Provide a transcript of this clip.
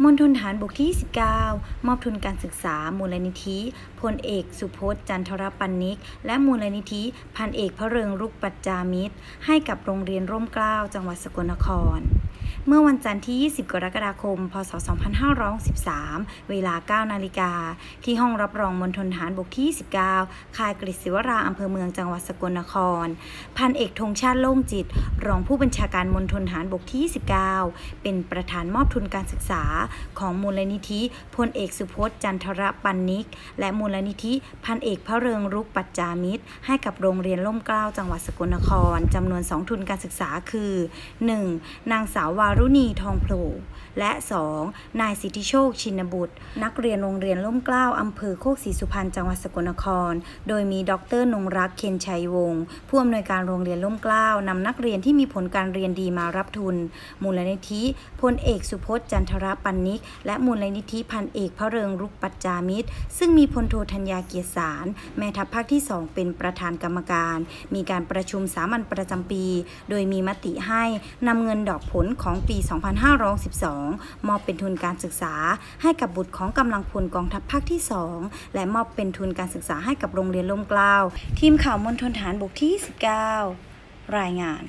มณฑลฐานบกที่ 19 มอบทุนการศึกษา มูลนิธิพลเอกสุพจน์จันทรปันนิก และมูลนิธิพันเอกพระเริงรุกปัจจามิตร ให้กับโรงเรียนร่มเกล้าจังหวัดสกลนคร เมื่อวันจันทร์ที่ 20 กรกฎาคม พศ 2563เวลา 9 นาฬิกา ที่ห้องรับรองมณฑลฐานบกที่ 19 ค่ายกฤษศิวราอำเภอเมืองจังหวัดสกลนคร พันเอกธงชาติโล่งจิต รองผู้บัญชาการมณฑลฐานบกที่ 19 เป็นประธานมอบทุนการศึกษาของมูลนิธิพลเอกสุพจน์จันทรปันนิก และมูลนิธิพันเอกพระเริงรุกปัจจามิตร ให้กับโรงเรียนล่มเกล้าจังหวัดสกลนครจำนวน 2 ทุนการศึกษาคือ 1. นางสาววารุณีทองโผล่และ 2. นายสิทธิโชคชินบุตร นักเรียนโรงเรียนล่มเกล้าอำเภอโคกศรีสุพรรณจังหวัดสกลนคร โดยมีดรนงรักเคนชัยวงศ์ผู้อำนวยการโรงเรียนล่มเกล้านำนักเรียนที่มีผลการเรียนดีมารับทุน มูลนิธิพลเอกสุพจน์จันทรปันนิก และมูลนิธิพันเอกพระเริงรุกปัจจามิตร ซึ่งมีพลโทธัญญาเกียรติสาร แม่ทัพภาคที่ 2 เป็นประธานกรรมการ มีการประชุมสามัญประจำปี โดยมีมติให้นำเงินดอกผลของปี 2512 มอบเป็นทุนการศึกษา ให้กับบุตรของกำลังพลกองทัพภาคที่ 2 และมอบเป็นทุนการศึกษาให้กับโรงเรียนล่มกล้าว ทีมข่าวมณฑลฐานบกที่ 19 รายงาน